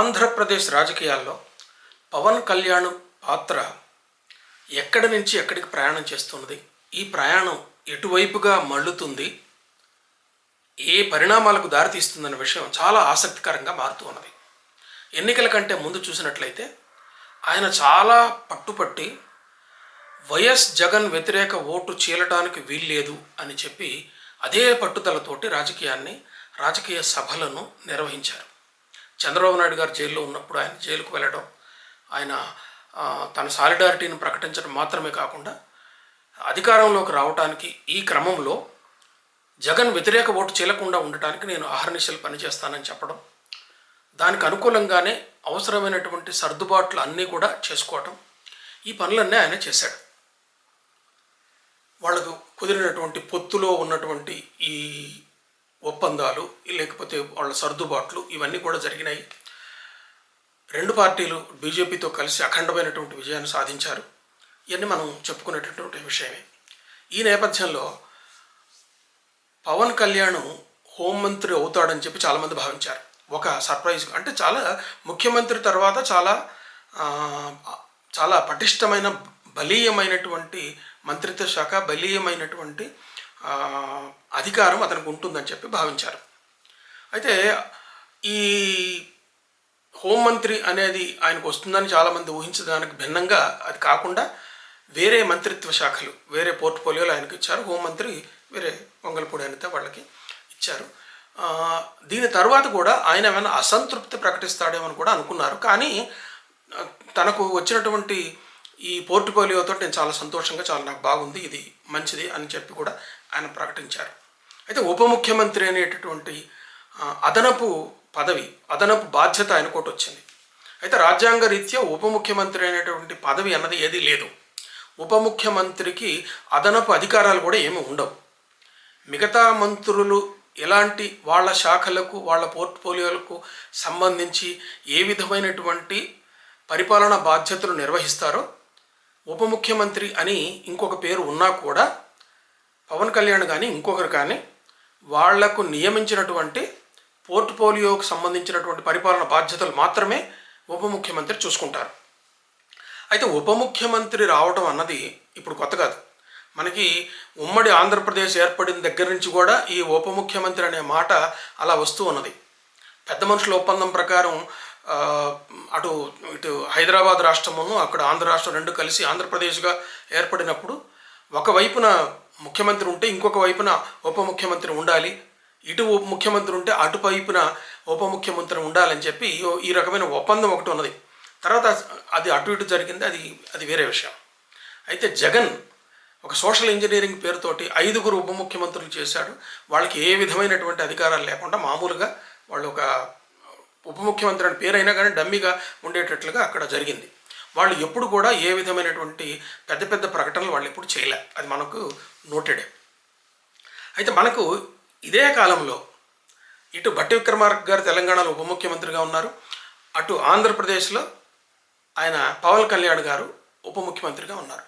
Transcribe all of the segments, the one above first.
ఆంధ్రప్రదేశ్ రాజకీయాల్లో పవన్ కళ్యాణ్ పాత్ర ఎక్కడి నుంచి ఎక్కడికి ప్రయాణం చేస్తున్నది? ఈ ప్రయాణం ఎటువైపుగా మళ్ళుతుంది? ఏ పరిణామాలకు దారితీస్తుందన్న విషయం చాలా ఆసక్తికరంగా మారుతూ ఉన్నది. ఎన్నికల కంటే ముందు చూసినట్లయితే ఆయన చాలా పట్టుపట్టి వైఎస్ జగన్ వ్యతిరేక ఓటు చీలటానికి వీల్లేదు అని చెప్పి అదే పట్టుదలతోటి రాజకీయాన్ని రాజకీయ సభలను నిర్వహించారు. చంద్రబాబు నాయుడు గారు జైల్లో ఉన్నప్పుడు ఆయన జైలుకు వెళ్ళడం ఆయన తన సాలిడారిటీని ప్రకటించడం మాత్రమే కాకుండా అధికారంలోకి రావడానికి ఈ క్రమంలో జగన్ వ్యతిరేక ఓటు చేయకుండా ఉండటానికి నేను అహర్నిశలు పనిచేస్తానని చెప్పడం దానికి అనుకూలంగానే అవసరమైనటువంటి సర్దుబాట్లు అన్నీ కూడా చేసుకోవటం ఈ పనులన్నీ ఆయన చేశాడు. వాళ్ళకు కుదిరినటువంటి పొత్తులో ఉన్నటువంటి ఈ ఒప్పందాలు లేకపోతే వాళ్ళ సర్దుబాట్లు ఇవన్నీ కూడా జరిగినాయి. రెండు పార్టీలు బీజేపీతో కలిసి అఖండమైనటువంటి విజయాన్ని సాధించారు. ఇవన్నీ మనం చెప్పుకునేటటువంటి విషయమే. ఈ నేపథ్యంలో పవన్ కళ్యాణ్ హోంమంత్రి అవుతాడని చెప్పి చాలామంది భావించారు. ఒక సర్ప్రైజ్ అంటే చాలా ముఖ్యమంత్రి తర్వాత చాలా చాలా పటిష్టమైన బలీయమైనటువంటి మంత్రిత్వ శాఖ బలీయమైనటువంటి అధికారం అతనికి ఉంటుందని చెప్పి భావించారు. అయితే ఈ హోంమంత్రి అనేది ఆయనకు వస్తుందని చాలామంది ఊహించడానికి భిన్నంగా అది కాకుండా వేరే మంత్రిత్వ శాఖలు వేరే పోర్ట్ఫోలియోలు ఆయనకు ఇచ్చారు. హోంమంత్రి వేరే పొంగల్పూడి అనిత వాళ్ళకి ఇచ్చారు. దీని తర్వాత కూడా ఆయన ఏమైనా అసంతృప్తి ప్రకటిస్తాడేమని కూడా అనుకున్నారు. కానీ తనకు వచ్చినటువంటి ఈ పోర్ట్ఫోలియోతో నేను చాలా సంతోషంగా చాలా నాకు బాగుంది ఇది మంచిది అని చెప్పి కూడా ఆయన ప్రకటించారు. అయితే ఉప ముఖ్యమంత్రి అనేటటువంటి అదనపు పదవి అదనపు బాధ్యత ఆయన కోటి వచ్చింది. అయితే రాజ్యాంగ రీత్యా ఉప ముఖ్యమంత్రి అనేటువంటి పదవి అన్నది ఏదీ లేదు. ఉప ముఖ్యమంత్రికి అదనపు అధికారాలు కూడా ఏమీ ఉండవు. మిగతా మంత్రులు ఎలాంటి వాళ్ళ శాఖలకు వాళ్ళ పోర్ట్ఫోలియోలకు సంబంధించి ఏ విధమైనటువంటి పరిపాలనా బాధ్యతలు నిర్వహిస్తారో ఉప ముఖ్యమంత్రి అని ఇంకొక పేరు ఉన్నా కూడా పవన్ కళ్యాణ్ కానీ ఇంకొకరు కానీ వాళ్ళకు నియమించినటువంటి పోర్ట్ఫోలియోకు సంబంధించినటువంటి పరిపాలన బాధ్యతలు మాత్రమే ఉప ముఖ్యమంత్రి చూసుకుంటారు. అయితే ఉప ముఖ్యమంత్రి రావడం అన్నది ఇప్పుడు కొత్త కాదు. మనకి ఉమ్మడి ఆంధ్రప్రదేశ్ ఏర్పడిన దగ్గర నుంచి కూడా ఈ ఉప ముఖ్యమంత్రి అనే మాట అలా వస్తూ ఉన్నది. పెద్ద మనుషుల ఒప్పందం ప్రకారం అటు ఇటు హైదరాబాద్ రాష్ట్రమును అక్కడ ఆంధ్ర రాష్ట్రం రెండు కలిసి ఆంధ్రప్రదేశ్గా ఏర్పడినప్పుడు ఒకవైపున ముఖ్యమంత్రి ఉంటే ఇంకొక వైపున ఉప ముఖ్యమంత్రి ఉండాలి. ఇటు ఉప ముఖ్యమంత్రి ఉంటే అటువైపున ఉప ముఖ్యమంత్రి ఉండాలని చెప్పి ఈ- ఈ రకమైన ఒప్పందం ఒకటి ఉన్నది. తర్వాత అది అటు ఇటు జరిగింది అది అది వేరే విషయం. అయితే జగన్ ఒక సోషల్ ఇంజనీరింగ్ పేరుతోటి ఐదుగురు ఉప ముఖ్యమంత్రులు చేశాడు. వాళ్ళకి ఏ విధమైనటువంటి అధికారాలు లేకుండా మామూలుగా వాళ్ళు ఒక ఉప ముఖ్యమంత్రి అని పేరైనా కానీ డమ్మీగా ఉండేటట్లుగా అక్కడ జరిగింది. వాళ్ళు ఎప్పుడు కూడా ఏ విధమైనటువంటి పెద్ద పెద్ద ప్రకటనలు వాళ్ళు ఎప్పుడు చేయలే. అది మనకు నోటెడే. అయితే మనకు ఇదే కాలంలో ఇటు భట్టి విక్రమార్క గారు తెలంగాణలో ఉప ముఖ్యమంత్రిగా ఉన్నారు. అటు ఆంధ్రప్రదేశ్లో ఆయన పవన్ కళ్యాణ్ గారు ఉప ముఖ్యమంత్రిగా ఉన్నారు.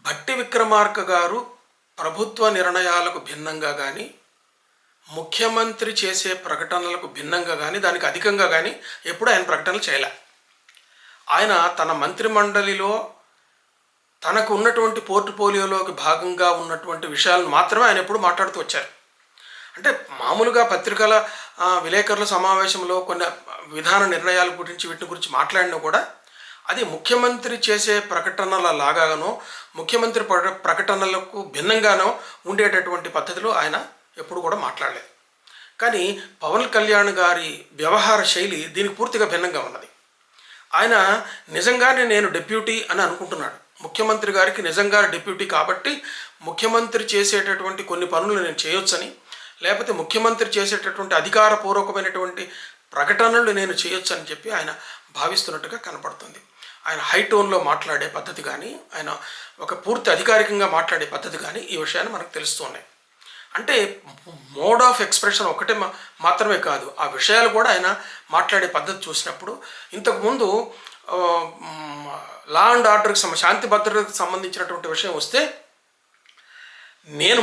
భట్టి విక్రమార్క గారు ప్రభుత్వ నిర్ణయాలకు భిన్నంగా కానీ ముఖ్యమంత్రి చేసే ప్రకటనలకు భిన్నంగా కానీ దానికి అధికంగా కానీ ఎప్పుడు ఆయన ప్రకటనలు చేయలే. ఆయన తన మంత్రిమండలిలో తనకు ఉన్నటువంటి పోర్ట్ఫోలియోలోకి భాగంగా ఉన్నటువంటి విషయాలను మాత్రమే ఆయన ఎప్పుడు మాట్లాడుతూ వచ్చారు. అంటే మామూలుగా పత్రికల విలేకరుల సమావేశంలో కొన్ని విధాన నిర్ణయాల గురించి వీటి గురించి మాట్లాడినా కూడా అది ముఖ్యమంత్రి చేసే ప్రకటనల లాగానో ముఖ్యమంత్రి ప్రకటనలకు భిన్నంగానో ఉండేటటువంటి పద్ధతిలో ఆయన ఎప్పుడు కూడా మాట్లాడలేదు. కానీ పవన్ కళ్యాణ్ గారి వ్యవహార శైలి దీనికి పూర్తిగా భిన్నంగా ఉన్నది. ఆయన నిజంగానే నేను డిప్యూటీ అని అనుకుంటున్నాడు. ముఖ్యమంత్రి గారికి నిజంగా డిప్యూటీ కాబట్టి ముఖ్యమంత్రి చేసేటటువంటి కొన్ని పనులు నేను చేయొచ్చని లేకపోతే ముఖ్యమంత్రి చేసేటటువంటి అధికారపూర్వకమైనటువంటి ప్రకటనలు నేను చేయొచ్చని చెప్పి ఆయన భావిస్తున్నట్టుగా కనపడుతుంది. ఆయన హై టోన్లో మాట్లాడే పద్ధతి కానీ ఆయన ఒక పూర్తి అధికారికంగా మాట్లాడే పద్ధతి కానీ ఈ విషయాన్ని మనకు తెలుస్తున్నాయి అంటే మోడ్ ఆఫ్ ఎక్స్ప్రెషన్ ఒకటే మాత్రమే కాదు. ఆ విషయాలు కూడా ఆయన మాట్లాడే పద్ధతి చూసినప్పుడు ఇంతకుముందు లా అండ్ ఆర్డర్కి సంబ శాంతి భద్రతకు సంబంధించినటువంటి విషయం వస్తే నేను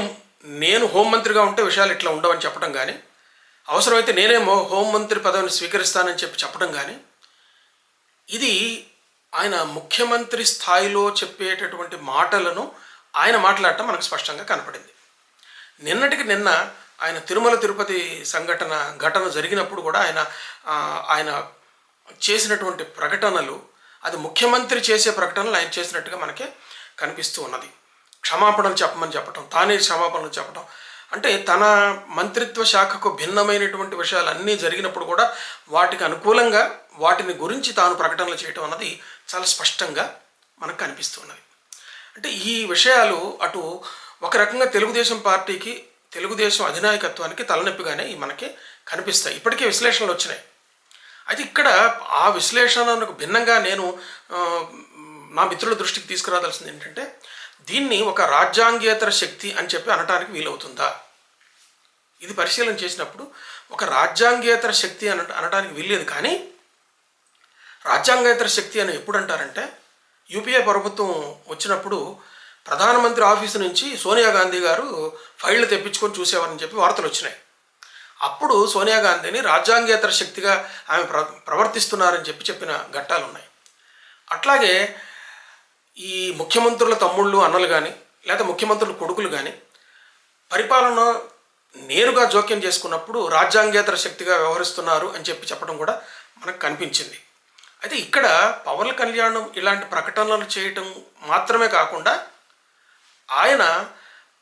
నేను హోంమంత్రిగా ఉంటే విషయాలు ఇట్లా ఉండవని చెప్పడం కానీ అవసరమైతే నేనే హోంమంత్రి పదవిని స్వీకరిస్తానని చెప్పి చెప్పడం కానీ ఇది ఆయన ముఖ్యమంత్రి స్థాయిలో చెప్పేటటువంటి మాటలను ఆయన మాట్లాడటం మనకు స్పష్టంగా కనపడింది. నిన్నటికి నిన్న ఆయన తిరుమల తిరుపతి సంఘటన ఘటన జరిగినప్పుడు కూడా ఆయన ఆయన చేసినటువంటి ప్రకటనలు అది ముఖ్యమంత్రి చేసే ప్రకటనలు ఆయన చేసినట్టుగా మనకి కనిపిస్తూ ఉన్నది. క్షమాపణలు చెప్పమని చెప్పటం తానే క్షమాపణలు చెప్పటం. అంటే తన మంత్రిత్వ శాఖకు భిన్నమైనటువంటి విషయాలు అన్నీ జరిగినప్పుడు కూడా వాటికి అనుకూలంగా వాటిని గురించి తాను ప్రకటనలు చేయటం అన్నది చాలా స్పష్టంగా మనకు కనిపిస్తున్నది అంటే ఈ విషయాలు అటు ఒక రకంగా తెలుగుదేశం పార్టీకి తెలుగుదేశం అధినాయకత్వానికి తలనొప్పిగానే మనకి కనిపిస్తాయి. ఇప్పటికే విశ్లేషణలు వచ్చినాయి. అయితే ఇక్కడ ఆ విశ్లేషణకు భిన్నంగా నేను నా మిత్రుల దృష్టికి తీసుకురావాల్సింది ఏంటంటే దీన్ని ఒక రాజ్యాంగేతర శక్తి అని చెప్పి అనటానికి వీలవుతుందా? ఇది పరిశీలన చేసినప్పుడు ఒక రాజ్యాంగేతర శక్తి అన అనడానికి వీల్లేదు. కానీ రాజ్యాంగేతర శక్తి అని ఎప్పుడు అంటారంటే యూపీఏ ప్రభుత్వం వచ్చినప్పుడు ప్రధానమంత్రి ఆఫీసు నుంచి సోనియా గాంధీ గారు ఫైళ్ళు తెప్పించుకొని చూసేవారని చెప్పి వార్తలు వచ్చినాయి. అప్పుడు సోనియా గాంధీని రాజ్యాంగేతర శక్తిగా ఆమె ప్ర ప్రవర్తిస్తున్నారని చెప్పి చెప్పిన ఘట్టాలు ఉన్నాయి. అట్లాగే ఈ ముఖ్యమంత్రుల తమ్ముళ్ళు అన్నలు కానీ లేదా ముఖ్యమంత్రుల కొడుకులు కానీ పరిపాలన నేరుగా జోక్యం చేసుకున్నప్పుడు రాజ్యాంగేతర శక్తిగా వ్యవహరిస్తున్నారు అని చెప్పి చెప్పడం కూడా మనకు కనిపించింది. అయితే ఇక్కడ పవన్ కళ్యాణ్ ఇలాంటి ప్రకటనలు చేయటం మాత్రమే కాకుండా ఆయన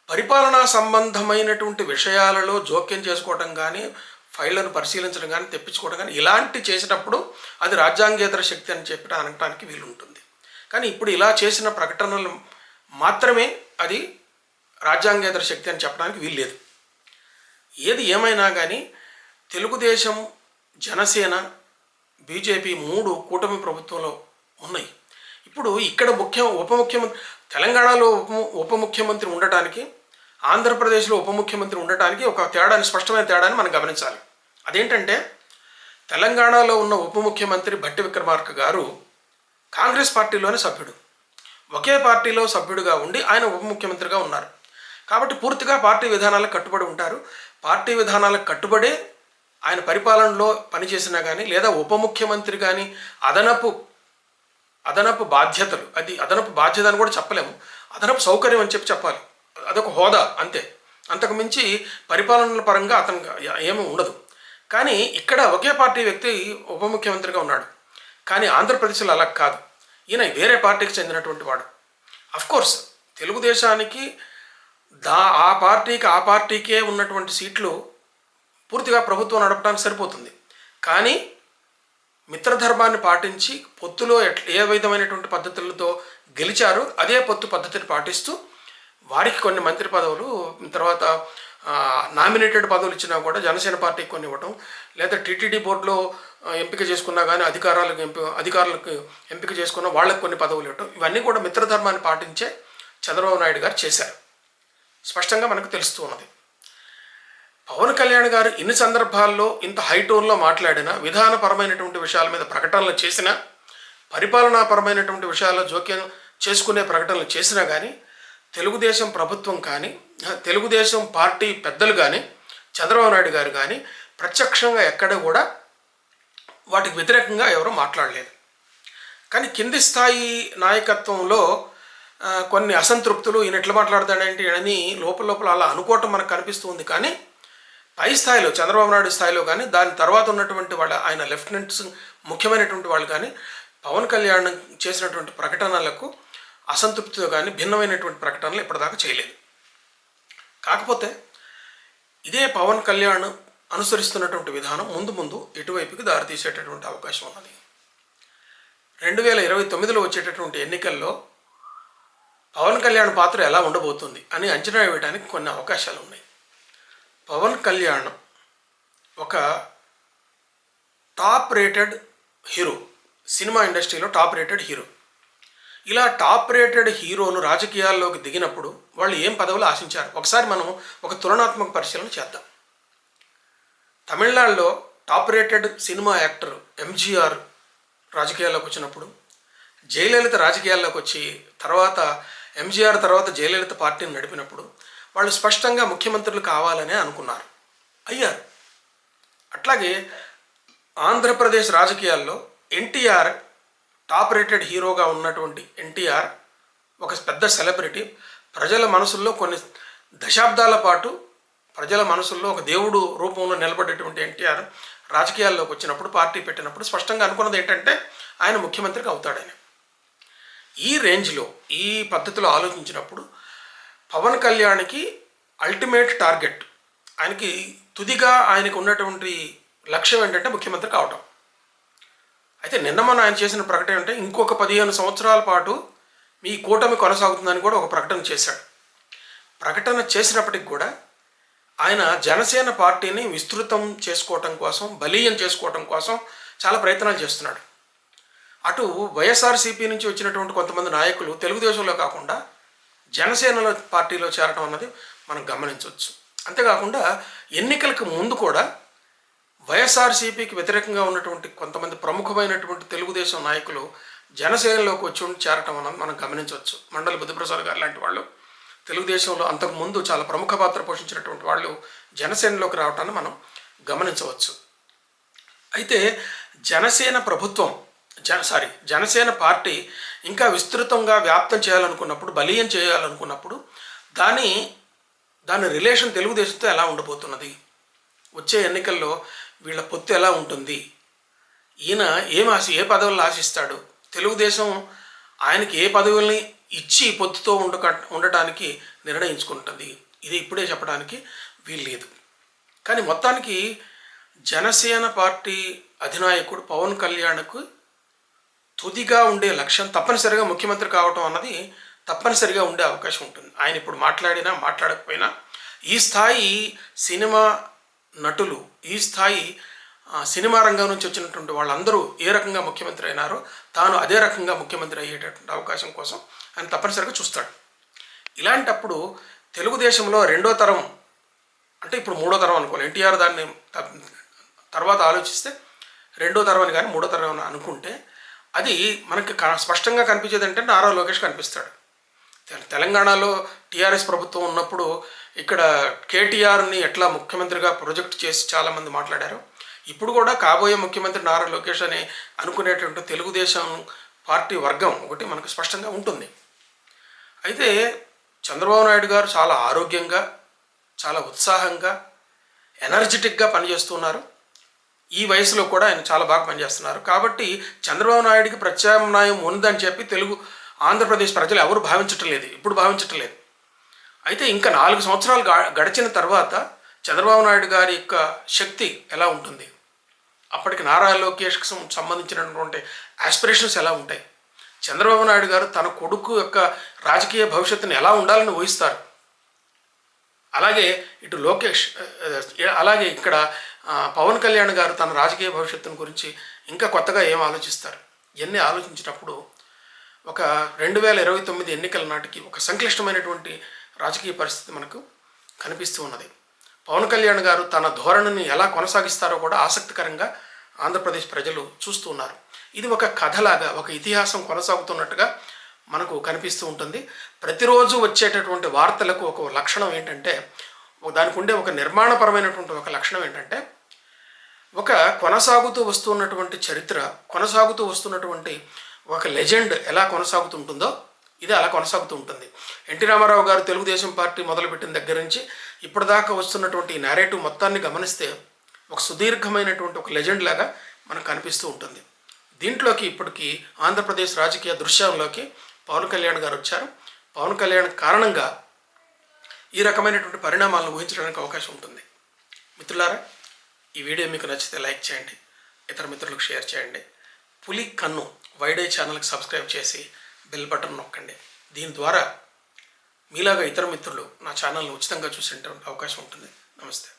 పరిపాలనా సంబంధమైనటువంటి విషయాలలో జోక్యం చేసుకోవటం కానీ ఫైళ్ళను పరిశీలించడం కానీ తెప్పించుకోవడం కానీ ఇలాంటి చేసినప్పుడు అది రాజ్యాంగేతర శక్తి అని చెప్పి అనటానికి వీలుంటుంది. కానీ ఇప్పుడు ఇలా చేసిన ప్రకటనలు మాత్రమే అది రాజ్యాంగేతర శక్తి అని చెప్పడానికి వీల్లేదు. ఏది ఏమైనా కానీ తెలుగుదేశం జనసేన బీజేపీ మూడు కూటమి ప్రభుత్వంలో ఉన్నాయి. ఇప్పుడు ఇక్కడ ముఖ్య ఉప ముఖ్యమంత్రి తెలంగాణలో ఉప ఉప ముఖ్యమంత్రి ఉండటానికి ఆంధ్రప్రదేశ్లో ఉప ముఖ్యమంత్రి ఉండటానికి ఒక తేడాని స్పష్టమైన తేడాని మనం గమనించాలి. అదేంటంటే తెలంగాణలో ఉన్న ఉప ముఖ్యమంత్రి భట్టి విక్రమార్క గారు కాంగ్రెస్ పార్టీలోని సభ్యుడు. ఒకే పార్టీలో సభ్యుడిగా ఉండి ఆయన ఉప ముఖ్యమంత్రిగా ఉన్నారు. కాబట్టి పూర్తిగా పార్టీ విధానాలకు కట్టుబడి ఉంటారు. పార్టీ విధానాలకు కట్టుబడే ఆయన పరిపాలనలో పనిచేసినా కానీ లేదా ఉప ముఖ్యమంత్రి కానీ అదనపు అదనపు బాధ్యతలు. అది అదనపు బాధ్యత అని కూడా చెప్పలేము. అదనపు సౌకర్యం అని చెప్పి చెప్పాలి. అదొక హోదా అంతే. అంతకు మించి పరిపాలనల పరంగా అతనికి ఏమీ ఉండదు. కానీ ఇక్కడ ఒకే పార్టీ వ్యక్తి ఉప ముఖ్యమంత్రిగా ఉన్నాడు. కానీ ఆంధ్రప్రదేశ్లో అలా కాదు. ఈయన వేరే పార్టీకి చెందినటువంటి వాడు. కోర్స్ తెలుగుదేశానికి దా ఆ పార్టీకి ఆ పార్టీకే ఉన్నటువంటి సీట్లు పూర్తిగా ప్రభుత్వం నడపడానికి సరిపోతుంది. కానీ మిత్రధర్మాన్ని పాటించి పొత్తులో ఏ విధమైనటువంటి పద్ధతులతో గెలిచారో అదే పొత్తు పద్ధతిని పాటిస్తూ వారికి కొన్ని మంత్రి పదవులు తర్వాత నామినేటెడ్ పదవులు ఇచ్చినా కూడా జనసేన పార్టీకి కొన్ని ఇవ్వటం లేదా టీటీడీ బోర్డులో ఎంపిక చేసుకున్నా కానీ అధికారాలకు ఎంపి అధికారులకు ఎంపిక చేసుకున్న వాళ్ళకి కొన్ని పదవులు ఇవ్వటం ఇవన్నీ కూడా మిత్రధర్మాన్ని పాటించే చంద్రబాబు నాయుడు గారు చేశారు. స్పష్టంగా మనకు తెలుస్తూ ఉన్నది. పవన్ కళ్యాణ్ గారు ఇన్ని సందర్భాల్లో ఇంత హై టోన్లో మాట్లాడినా విధానపరమైనటువంటి విషయాల మీద ప్రకటనలు చేసినా పరిపాలనాపరమైనటువంటి విషయాల్లో జోక్యం చేసుకునే ప్రకటనలు చేసినా కానీ తెలుగుదేశం ప్రభుత్వం కానీ తెలుగుదేశం పార్టీ పెద్దలు కానీ చంద్రబాబు నాయుడు గారు కానీ ప్రత్యక్షంగా ఎక్కడ కూడా వాటికి వ్యతిరేకంగా ఎవరు మాట్లాడలేదు. కానీ కింది స్థాయి నాయకత్వంలో కొన్ని అసంతృప్తులు ఈయన ఎట్లా మాట్లాడతాడేంటి అని లోపల లోపల అలా అనుకోవటం మనకు కనిపిస్తుంది కానీ పై స్థాయిలో చంద్రబాబు నాయుడు స్థాయిలో కానీ దాని తర్వాత ఉన్నటువంటి వాళ్ళ ఆయన లెఫ్టినెంట్స్ ముఖ్యమైనటువంటి వాళ్ళు కానీ పవన్ కళ్యాణ్ చేసినటువంటి ప్రకటనలకు అసంతృప్తితో కానీ భిన్నమైనటువంటి ప్రకటనలు ఇప్పటిదాకా చేయలేదు. కాకపోతే ఇదే పవన్ కళ్యాణ్ అనుసరిస్తున్నటువంటి విధానం ముందు ముందు ఇటువైపుకి దారితీసేటటువంటి అవకాశం ఉన్నది. రెండు వేల ఇరవై తొమ్మిదిలో వచ్చేటటువంటి ఎన్నికల్లో పవన్ కళ్యాణ్ పాత్ర ఎలా ఉండబోతుంది అని అంచనా వేయడానికి కొన్ని అవకాశాలు ఉన్నాయి. పవన్ కళ్యాణ్ ఒక టాప్ రేటెడ్ హీరో సినిమా ఇండస్ట్రీలో టాప్ రేటెడ్ హీరో. ఇలా టాప్ రేటెడ్ హీరోను రాజకీయాల్లోకి దిగినప్పుడు వాళ్ళు ఏం పదవులు ఆశించారు? ఒకసారి మనం ఒక తులనాత్మక పరిశీలన చేద్దాం. తమిళనాడులో top rated cinema actor MGR రాజకీయాల్లోకి వచ్చినప్పుడు జయలలిత రాజకీయాల్లోకి వచ్చి తర్వాత ఎంజీఆర్ తర్వాత జయలలిత పార్టీని నడిపినప్పుడు వాళ్ళు స్పష్టంగా ముఖ్యమంత్రులు కావాలనే అనుకున్నారు. అయ్యారు అట్లాగే ఆంధ్రప్రదేశ్ రాజకీయాల్లో ఎన్టీఆర్ టాప్ రేటెడ్ హీరోగా ఉన్నటువంటి ఎన్టీఆర్ ఒక పెద్ద సెలబ్రిటీ. ప్రజల మనసుల్లో కొన్ని దశాబ్దాల పాటు ప్రజల మనసుల్లో ఒక దేవుడు రూపంలో నిలబడేటువంటి ఎన్టీఆర్ రాజకీయాల్లోకి వచ్చినప్పుడు పార్టీ పెట్టినప్పుడు స్పష్టంగా అనుకున్నది ఏంటంటే ఆయన ముఖ్యమంత్రికి అవుతాడని. ఈ రేంజ్లో ఈ పద్ధతిలో ఆలోచించినప్పుడు పవన్ కళ్యాణ్కి అల్టిమేట్ టార్గెట్ ఆయనకి తుదిగా ఆయనకు ఉన్నటువంటి లక్ష్యం ఏంటంటే ముఖ్యమంత్రి కావటం. అయితే నిన్న మొన్న ఆయన చేసిన ప్రకటన అంటే ఇంకొక పదిహేను సంవత్సరాల పాటు మీ కూటమి కొనసాగుతుందని కూడా ఒక ప్రకటన చేశాడు. ప్రకటన చేసినప్పటికి కూడా ఆయన జనసేన పార్టీని విస్తృతం చేసుకోవటం కోసం బలీయం చేసుకోవటం కోసం చాలా ప్రయత్నాలు చేస్తున్నాడు. అటు వైఎస్ఆర్సీపీ నుంచి వచ్చినటువంటి కొంతమంది నాయకులు తెలుగుదేశంలో కాకుండా జనసేనలో పార్టీలో చేరడం అన్నది మనం గమనించవచ్చు. అంతేకాకుండా ఎన్నికలకు ముందు కూడా వైఎస్ఆర్సీపీకి వ్యతిరేకంగా ఉన్నటువంటి కొంతమంది ప్రముఖమైనటువంటి తెలుగుదేశం నాయకులు జనసేనలోకి వచ్చి ఉండి చేరటం అన్నది మనం గమనించవచ్చు. మండల బుద్ధిప్రసాద్ గారు లాంటి వాళ్ళు తెలుగుదేశంలో అంతకుముందు చాలా ప్రముఖ పాత్ర పోషించినటువంటి వాళ్ళు జనసేనలోకి రావటాన్ని మనం గమనించవచ్చు. అయితే జనసేన ప్రభుత్వం జన సారీ జనసేన పార్టీ ఇంకా విస్తృతంగా వ్యాప్తం చేయాలనుకున్నప్పుడు బలీయం చేయాలనుకున్నప్పుడు దాని దాని రిలేషన్ తెలుగుదేశంతో ఎలా ఉండబోతున్నది? వచ్చే ఎన్నికల్లో వీళ్ళ పొత్తు ఎలా ఉంటుంది? ఈయన ఏం ఆశ ఏ పదవులను ఆశిస్తాడు? తెలుగుదేశం ఆయనకి ఏ పదవుల్ని ఇచ్చి పొత్తుతో ఉండక ఉండటానికి నిర్ణయించుకుంటుంది. ఇది ఇప్పుడే చెప్పడానికి వీల్లేదు. కానీ మొత్తానికి జనసేన పార్టీ అధినాయకుడు పవన్ కళ్యాణ్కు తుదిగా ఉండే లక్ష్యం తప్పనిసరిగా ముఖ్యమంత్రి కావటం అన్నది తప్పనిసరిగా ఉండే అవకాశం ఉంటుంది. ఆయన ఇప్పుడు మాట్లాడినా మాట్లాడకపోయినా ఈ స్థాయి సినిమా నటులు ఈ స్థాయి సినిమా రంగం నుంచి వచ్చినటువంటి వాళ్ళందరూ ఏ రకంగా ముఖ్యమంత్రి అయినారో తాను అదే రకంగా ముఖ్యమంత్రి అయ్యేటటువంటి అవకాశం కోసం ఆయన తప్పనిసరిగా చూస్తాడు. ఇలాంటప్పుడు తెలుగుదేశంలో రెండో తరం అంటే ఇప్పుడు మూడో తరం అనుకోవాలి. ఎన్టీఆర్ దాన్ని తర్వాత ఆలోచిస్తే రెండో తరం అని కానీ మూడో తరం అని అనుకుంటే అది మనకి స్పష్టంగా కనిపించేది అంటే నారా లోకేష్ కనిపిస్తాడు. తెలంగాణలో టీఆర్ఎస్ ప్రభుత్వం ఉన్నప్పుడు ఇక్కడ కేటీఆర్ని ఎట్లా ముఖ్యమంత్రిగా ప్రొజెక్ట్ చేసి చాలామంది మాట్లాడారు. ఇప్పుడు కూడా కాబోయే ముఖ్యమంత్రి నారా లోకేష్ అని అనుకునేటువంటి తెలుగుదేశం పార్టీ వర్గం ఒకటి మనకు స్పష్టంగా ఉంటుంది. అయితే చంద్రబాబు నాయుడు గారు చాలా ఆరోగ్యంగా చాలా ఉత్సాహంగా ఎనర్జెటిక్గా పనిచేస్తున్నారు. ఈ వయసులో కూడా ఆయన చాలా బాగా పనిచేస్తున్నారు. కాబట్టి చంద్రబాబు నాయుడికి ప్రత్యామ్నాయం ఉందని చెప్పి తెలుగు ఆంధ్రప్రదేశ్ ప్రజలు ఎవరు భావించటం లేదు. ఇప్పుడు భావించటం లేదు. అయితే ఇంకా నాలుగు సంవత్సరాలు గడిచిన తర్వాత చంద్రబాబు నాయుడు గారి యొక్క శక్తి ఎలా ఉంటుంది? అప్పటికి నారా లోకేష్కి సంబంధించినటువంటి ఆస్పిరేషన్స్ ఎలా ఉంటాయి? చంద్రబాబు నాయుడు గారు తన కొడుకు యొక్క రాజకీయ భవిష్యత్తుని ఎలా ఉండాలని ఊహిస్తారు? అలాగే ఇటు లోకేష్ అలాగే ఇక్కడ పవన్ కళ్యాణ్ గారు తన రాజకీయ భవిష్యత్తును గురించి ఇంకా కొత్తగా ఏం ఆలోచిస్తారు? ఇవన్నీ ఆలోచించినప్పుడు ఒక రెండు వేల ఇరవై తొమ్మిది ఎన్నికల నాటికి ఒక సంక్లిష్టమైనటువంటి రాజకీయ పరిస్థితి మనకు కనిపిస్తూ ఉన్నది. పవన్ కళ్యాణ్ గారు తన ధోరణిని ఎలా కొనసాగిస్తారో కూడా ఆసక్తికరంగా ఆంధ్రప్రదేశ్ ప్రజలు చూస్తూ ఉన్నారు. ఇది ఒక కథలాగా ఒక ఇతిహాసం కొనసాగుతున్నట్టుగా మనకు కనిపిస్తూ ఉంటుంది. ప్రతిరోజు వచ్చేటటువంటి వార్తలకు ఒక లక్షణం ఏంటంటే దానికి ఉండే ఒక నిర్మాణపరమైనటువంటి ఒక లక్షణం ఏంటంటే ఒక కొనసాగుతూ వస్తున్నటువంటి చరిత్ర కొనసాగుతూ వస్తున్నటువంటి ఒక లెజెండ్ ఎలా కొనసాగుతుంటుందో ఇది అలా కొనసాగుతూ ఉంటుంది. ఎన్టీ రామారావు గారు తెలుగుదేశం పార్టీ మొదలుపెట్టిన దగ్గర నుంచి ఇప్పటిదాకా వస్తున్నటువంటి ఈ నేరేటివ్ మొత్తాన్ని గమనిస్తే ఒక సుదీర్ఘమైనటువంటి ఒక లెజెండ్ లాగా మనకు కనిపిస్తూ ఉంటుంది. దీంట్లోకి ఇప్పటికీ ఆంధ్రప్రదేశ్ రాజకీయ దృశ్యంలోకి పవన్ కళ్యాణ్ గారు వచ్చారు. పవన్ కళ్యాణ్ కారణంగా ఈ రకమైనటువంటి పరిణామాలను ఊహించడానికి అవకాశం ఉంటుంది. మిత్రులారా ఈ వీడియో మీకు నచ్చితే లైక్ చేయండి ఇతర మిత్రులకు షేర్ చేయండి. పులి కన్ను వైడే ఛానల్కి సబ్స్క్రైబ్ చేసి బెల్ బటన్ నొక్కండి. దీని ద్వారా మీలాగా ఇతర మిత్రులు నా ఛానల్ని ఉచితంగా చూసేటువంటి అవకాశం ఉంటుంది. నమస్తే.